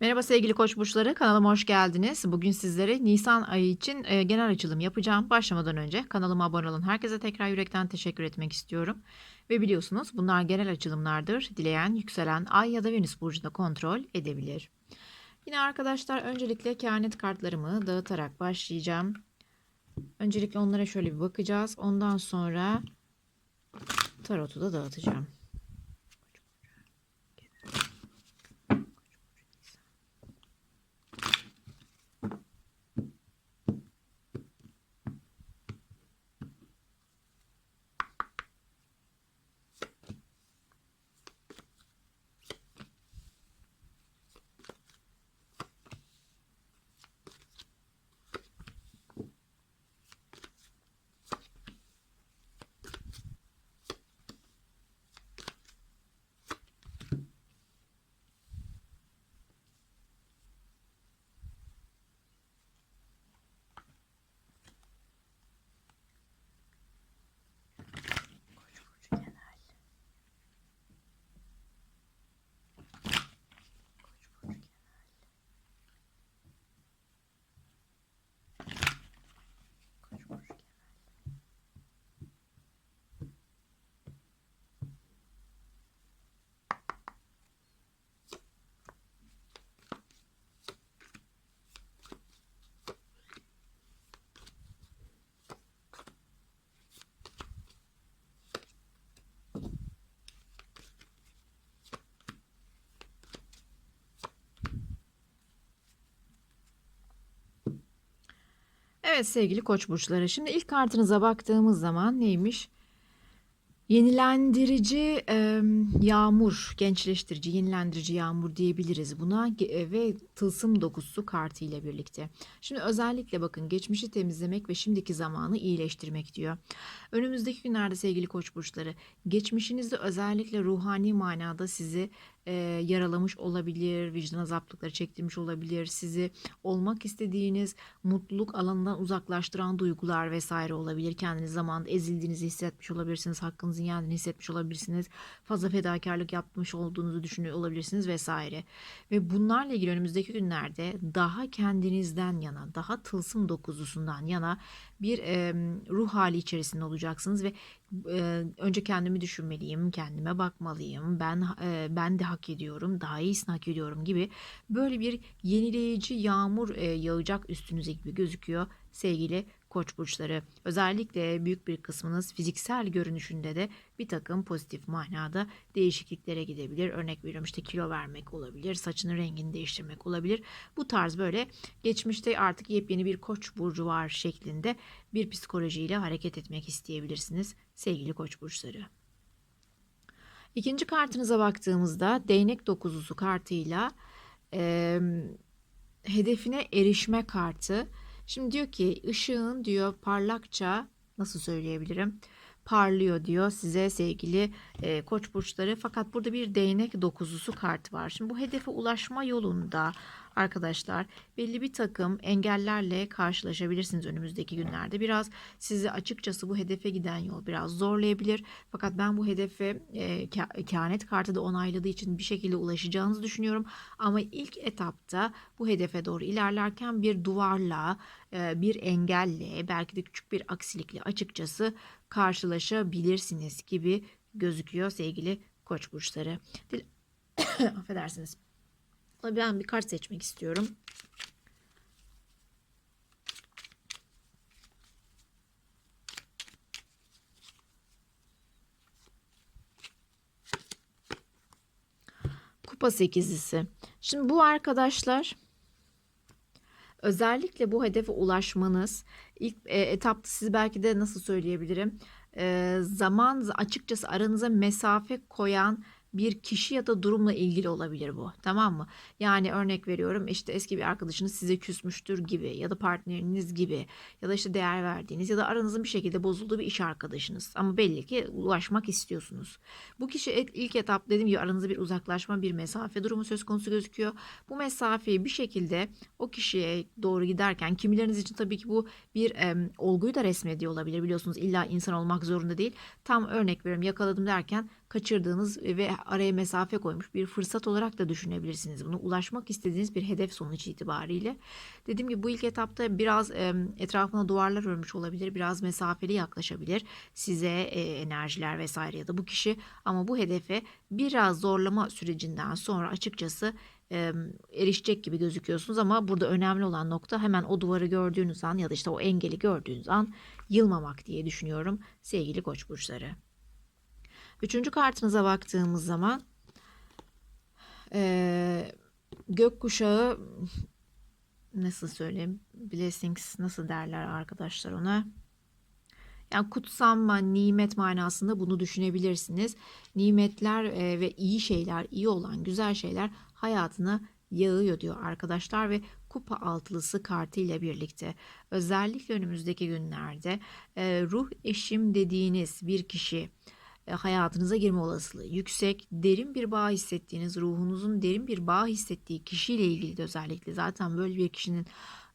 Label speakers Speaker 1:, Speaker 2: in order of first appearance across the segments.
Speaker 1: Merhaba sevgili koç burçları kanalıma hoş geldiniz. Bugün sizlere Nisan ayı için e, genel açılım yapacağım. Başlamadan önce kanalıma abone olan herkese tekrar yürekten teşekkür etmek istiyorum. Ve biliyorsunuz bunlar genel açılımlardır. Dileyen yükselen ay ya da venüs burcunda kontrol edebilir. Yine arkadaşlar öncelikle kehanet kartlarımı dağıtarak başlayacağım. Öncelikle onlara şöyle bir bakacağız. Ondan sonra tarotu da dağıtacağım. Evet sevgili koç burçları. Şimdi ilk kartınıza baktığımız zaman neymiş? Yenilendirici e, yağmur, gençleştirici, yenilendirici yağmur diyebiliriz buna e, ve tılsım dokusu kartı ile birlikte. Şimdi özellikle bakın geçmişi temizlemek ve şimdiki zamanı iyileştirmek diyor. Önümüzdeki günlerde sevgili koç burçları, geçmişinizde özellikle ruhani manada sizi e, yaralamış olabilir, vicdan azaplıkları çektirmiş olabilir, sizi olmak istediğiniz mutluluk alanından uzaklaştıran duygular vesaire olabilir. Kendiniz zamanında ezildiğinizi hissetmiş olabilirsiniz, hakkınızın yendiğini hissetmiş olabilirsiniz, fazla fedakarlık yapmış olduğunuzu düşünüyor olabilirsiniz vesaire. Ve bunlarla ilgili önümüzdeki günlerde daha kendinizden yana, daha tılsım dokuzusundan yana bir e, ruh hali içerisinde olacaksınız ve e, önce kendimi düşünmeliyim, kendime bakmalıyım, ben e, ben de hak ediyorum, daha iyisini hak ediyorum gibi böyle bir yenileyici yağmur e, yağacak üstünüze gibi gözüküyor sevgili koç burçları. Özellikle büyük bir kısmınız fiziksel görünüşünde de bir takım pozitif manada değişikliklere gidebilir. Örnek veriyorum işte kilo vermek olabilir, saçının rengini değiştirmek olabilir. Bu tarz böyle geçmişte artık yepyeni bir koç burcu var şeklinde bir psikolojiyle hareket etmek isteyebilirsiniz sevgili koç burçları. İkinci kartınıza baktığımızda değnek dokuzusu kartıyla e, hedefine erişme kartı. Şimdi diyor ki ışığın diyor parlakça nasıl söyleyebilirim? Parlıyor diyor size sevgili e, koç burçları. Fakat burada bir değnek dokuzusu kartı var. Şimdi bu hedefe ulaşma yolunda arkadaşlar belli bir takım engellerle karşılaşabilirsiniz önümüzdeki günlerde. Biraz sizi açıkçası bu hedefe giden yol biraz zorlayabilir. Fakat ben bu hedefe e, ke- kehanet kartı da onayladığı için bir şekilde ulaşacağınızı düşünüyorum. Ama ilk etapta bu hedefe doğru ilerlerken bir duvarla, e, bir engelle, belki de küçük bir aksilikle açıkçası karşılaşabilirsiniz gibi gözüküyor sevgili koç burçları. Dil- Affedersiniz. Ben bir kart seçmek istiyorum. Kupa sekizlisi. Şimdi bu arkadaşlar özellikle bu hedefe ulaşmanız ilk e, etapta siz belki de nasıl söyleyebilirim e, zaman açıkçası aranıza mesafe koyan bir kişi ya da durumla ilgili olabilir bu. Tamam mı? Yani örnek veriyorum işte eski bir arkadaşınız size küsmüştür gibi ya da partneriniz gibi ya da işte değer verdiğiniz ya da aranızın bir şekilde bozulduğu bir iş arkadaşınız. Ama belli ki ulaşmak istiyorsunuz. Bu kişi ilk etap dediğim gibi aranızda bir uzaklaşma, bir mesafe durumu söz konusu gözüküyor. Bu mesafeyi bir şekilde o kişiye doğru giderken kimileriniz için tabii ki bu bir em, olguyu da resmediyor olabilir biliyorsunuz illa insan olmak zorunda değil. Tam örnek veriyorum yakaladım derken kaçırdığınız ve araya mesafe koymuş bir fırsat olarak da düşünebilirsiniz. Bunu ulaşmak istediğiniz bir hedef sonuç itibariyle. Dediğim gibi bu ilk etapta biraz etrafına duvarlar örmüş olabilir. Biraz mesafeli yaklaşabilir size e, enerjiler vesaire ya da bu kişi ama bu hedefe biraz zorlama sürecinden sonra açıkçası erişecek gibi gözüküyorsunuz ama burada önemli olan nokta hemen o duvarı gördüğünüz an ya da işte o engeli gördüğünüz an yılmamak diye düşünüyorum sevgili koç burçları. Üçüncü kartınıza baktığımız zaman e, gökkuşağı nasıl söyleyeyim blessings nasıl derler arkadaşlar ona yani kutsanma, nimet manasında bunu düşünebilirsiniz. Nimetler e, ve iyi şeyler, iyi olan güzel şeyler hayatına yağıyor diyor arkadaşlar ve kupa altılısı kartı ile birlikte özellikle önümüzdeki günlerde e, ruh eşim dediğiniz bir kişi hayatınıza girme olasılığı yüksek, derin bir bağ hissettiğiniz, ruhunuzun derin bir bağ hissettiği kişiyle ilgili de özellikle zaten böyle bir kişinin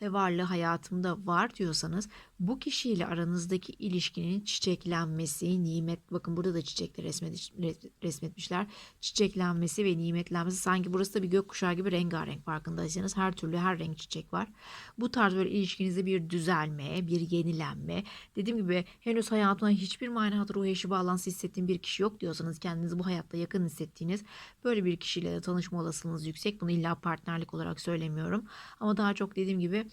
Speaker 1: e, varlığı hayatımda var diyorsanız bu kişiyle aranızdaki ilişkinin çiçeklenmesi, nimet bakın burada da çiçekler resmetmişler. Çiçeklenmesi ve nimetlenmesi sanki burası da bir gökkuşağı gibi rengarenk farkındaysanız her türlü her renk çiçek var. Bu tarz böyle ilişkinizde bir düzelme, bir yenilenme. Dediğim gibi henüz hayatına hiçbir manada ruh eşi bağlantısı hissettiğim bir kişi yok diyorsanız kendinizi bu hayatta yakın hissettiğiniz böyle bir kişiyle de tanışma olasılığınız yüksek. Bunu illa partnerlik olarak söylemiyorum. Ama daha çok dediğim gibi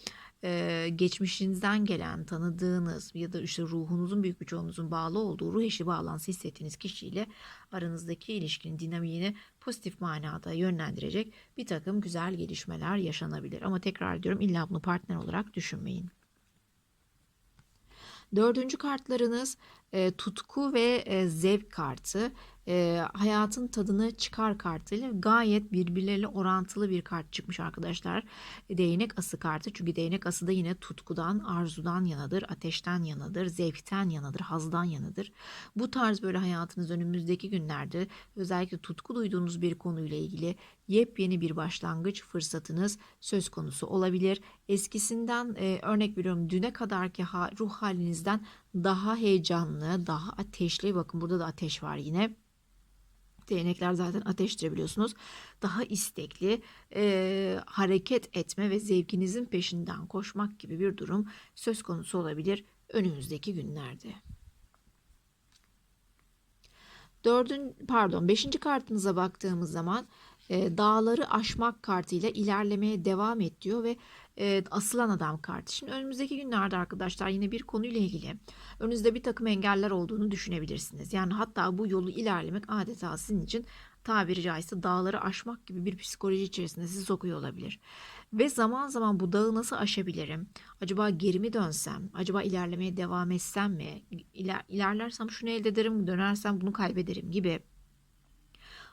Speaker 1: e, geçmişinizden gelen tanıdığınız ya da işte ruhunuzun büyük bir çoğunluğunuzun bağlı olduğu ruh eşi bağlantısı hissettiğiniz kişiyle aranızdaki ilişkinin dinamiğini pozitif manada yönlendirecek bir takım güzel gelişmeler yaşanabilir. Ama tekrar diyorum illa bunu partner olarak düşünmeyin. Dördüncü kartlarınız e, tutku ve e, zevk kartı e, hayatın tadını çıkar kartıyla gayet birbirleriyle orantılı bir kart çıkmış arkadaşlar. Değnek ası kartı çünkü değnek ası da yine tutkudan, arzudan yanadır, ateşten yanadır, zevkten yanadır, hazdan yanadır. Bu tarz böyle hayatınız önümüzdeki günlerde özellikle tutku duyduğunuz bir konuyla ilgili yepyeni bir başlangıç fırsatınız söz konusu olabilir. Eskisinden e, örnek veriyorum düne kadarki ha, ruh halinizden daha heyecanlı, daha ateşli bakın burada da ateş var yine Değnekler zaten ateştir biliyorsunuz. Daha istekli e, hareket etme ve zevkinizin peşinden koşmak gibi bir durum söz konusu olabilir önümüzdeki günlerde. Dördün, pardon beşinci kartınıza baktığımız zaman e, dağları aşmak kartıyla ilerlemeye devam et diyor ve e, asılan adam kartı. Şimdi önümüzdeki günlerde arkadaşlar yine bir konuyla ilgili önünüzde bir takım engeller olduğunu düşünebilirsiniz. Yani hatta bu yolu ilerlemek adeta sizin için tabiri caizse dağları aşmak gibi bir psikoloji içerisinde sizi sokuyor olabilir. Ve zaman zaman bu dağı nasıl aşabilirim? Acaba geri mi dönsem? Acaba ilerlemeye devam etsem mi? İler, ilerlersem şunu elde ederim, dönersem bunu kaybederim gibi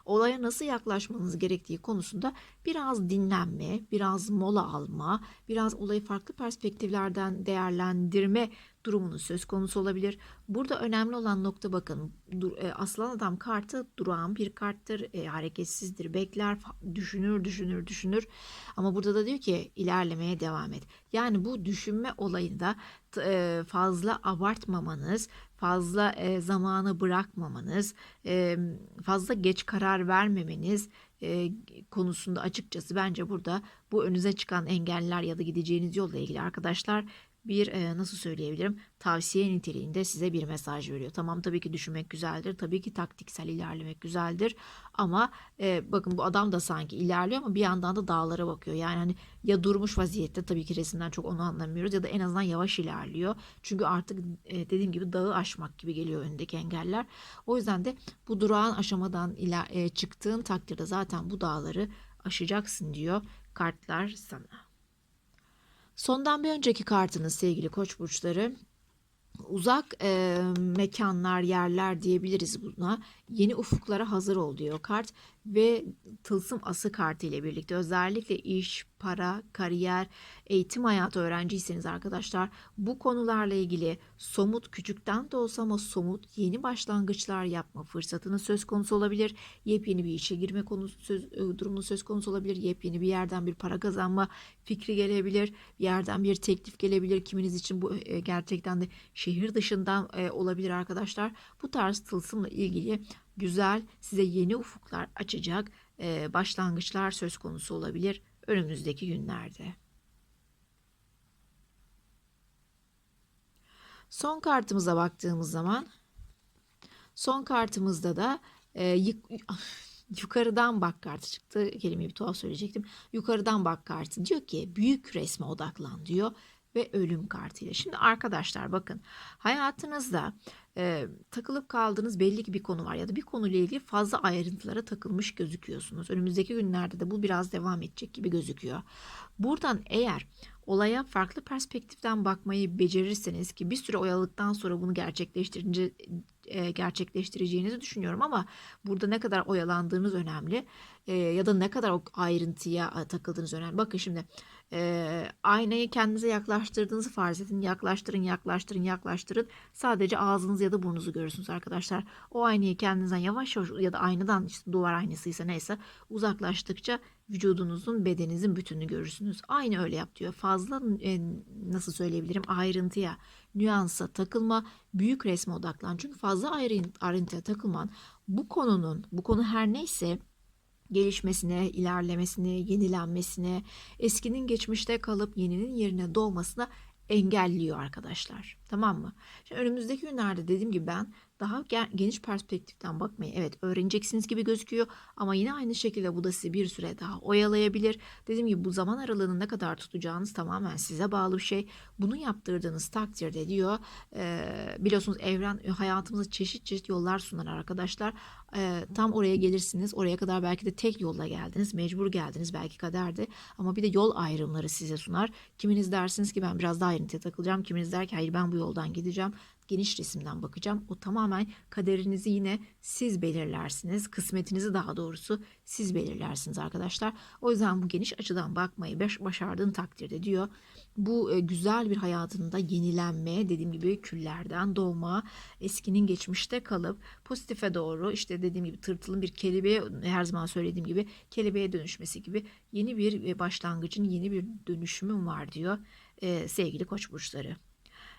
Speaker 1: olaya nasıl yaklaşmanız gerektiği konusunda biraz dinlenme, biraz mola alma, biraz olayı farklı perspektiflerden değerlendirme durumunun söz konusu olabilir. Burada önemli olan nokta bakın e, aslan adam kartı durağan bir karttır, e, hareketsizdir, bekler, düşünür, düşünür, düşünür. Ama burada da diyor ki ilerlemeye devam et. Yani bu düşünme olayında e, fazla abartmamanız, fazla e, zamanı bırakmamanız, e, fazla geç karar vermemeniz e, konusunda açıkçası bence burada bu önünüze çıkan engeller ya da gideceğiniz yolla ilgili arkadaşlar bir e, nasıl söyleyebilirim tavsiye niteliğinde size bir mesaj veriyor. Tamam tabii ki düşünmek güzeldir. Tabii ki taktiksel ilerlemek güzeldir. Ama e, bakın bu adam da sanki ilerliyor ama bir yandan da dağlara bakıyor. Yani hani ya durmuş vaziyette tabii ki resimden çok onu anlamıyoruz ya da en azından yavaş ilerliyor. Çünkü artık e, dediğim gibi dağı aşmak gibi geliyor önündeki engeller. O yüzden de bu durağan aşamadan iler, e, çıktığın takdirde zaten bu dağları aşacaksın diyor kartlar sana. Sondan bir önceki kartınız sevgili koç burçları uzak e, mekanlar, yerler diyebiliriz buna. Yeni ufuklara hazır ol diyor kart ve tılsım ası kartı ile birlikte özellikle iş, para, kariyer, eğitim hayatı öğrenciyseniz arkadaşlar bu konularla ilgili somut küçükten de olsa ama somut yeni başlangıçlar yapma fırsatının söz konusu olabilir. Yepyeni bir işe girme konusu söz, e, durumu söz konusu olabilir. Yepyeni bir yerden bir para kazanma fikri gelebilir. Bir yerden bir teklif gelebilir. Kiminiz için bu e, gerçekten de şehir dışından e, olabilir arkadaşlar. Bu tarz tılsımla ilgili güzel, size yeni ufuklar açacak e, başlangıçlar söz konusu olabilir önümüzdeki günlerde. Son kartımıza baktığımız zaman son kartımızda da e, yık, yukarıdan bak kartı çıktı. Kelimeyi bir tuhaf söyleyecektim. Yukarıdan bak kartı diyor ki büyük resme odaklan diyor ve ölüm kartıyla. Şimdi arkadaşlar bakın hayatınızda e, takılıp kaldığınız belli ki bir konu var ya da bir konuyla ilgili fazla ayrıntılara takılmış gözüküyorsunuz. Önümüzdeki günlerde de bu biraz devam edecek gibi gözüküyor. Buradan eğer olaya farklı perspektiften bakmayı becerirseniz ki bir süre oyalıktan sonra bunu gerçekleştirince e, gerçekleştireceğinizi düşünüyorum ama burada ne kadar oyalandığınız önemli e, ya da ne kadar o ayrıntıya e, takıldığınız önemli. Bakın şimdi e, aynayı kendinize yaklaştırdığınızı farz edin. Yaklaştırın, yaklaştırın, yaklaştırın. Sadece ağzınız ya da burnunuzu görürsünüz arkadaşlar. O aynayı kendinizden yavaş yavaş ya da aynadan işte duvar aynasıysa neyse uzaklaştıkça vücudunuzun, bedeninizin bütününü görürsünüz. Aynı öyle yap diyor. Fazla e, nasıl söyleyebilirim ayrıntıya, nüansa takılma, büyük resme odaklan. Çünkü fazla ayrıntıya takılman bu konunun, bu konu her neyse gelişmesine, ilerlemesine, yenilenmesine, eskinin geçmişte kalıp yeninin yerine doğmasına engelliyor arkadaşlar. Tamam mı? Şimdi önümüzdeki günlerde dediğim gibi ben daha geniş perspektiften bakmayı evet öğreneceksiniz gibi gözüküyor ama yine aynı şekilde bu da sizi bir süre daha oyalayabilir. Dediğim gibi bu zaman aralığını ne kadar tutacağınız tamamen size bağlı bir şey. Bunu yaptırdığınız takdirde diyor e, biliyorsunuz evren hayatımıza çeşit çeşit yollar sunar arkadaşlar. E, tam oraya gelirsiniz. Oraya kadar belki de tek yolla geldiniz. Mecbur geldiniz belki kaderdi. Ama bir de yol ayrımları size sunar. Kiminiz dersiniz ki ben biraz daha ayrıntıya takılacağım. Kiminiz der ki hayır ben bu yoldan gideceğim geniş resimden bakacağım. O tamamen kaderinizi yine siz belirlersiniz. Kısmetinizi daha doğrusu siz belirlersiniz arkadaşlar. O yüzden bu geniş açıdan bakmayı başardığın takdirde diyor. Bu e, güzel bir hayatında yenilenme, dediğim gibi küllerden doğma, eskinin geçmişte kalıp pozitife doğru işte dediğim gibi tırtılın bir kelebeğe her zaman söylediğim gibi kelebeğe dönüşmesi gibi yeni bir e, başlangıcın yeni bir dönüşümün var diyor e, sevgili koç burçları.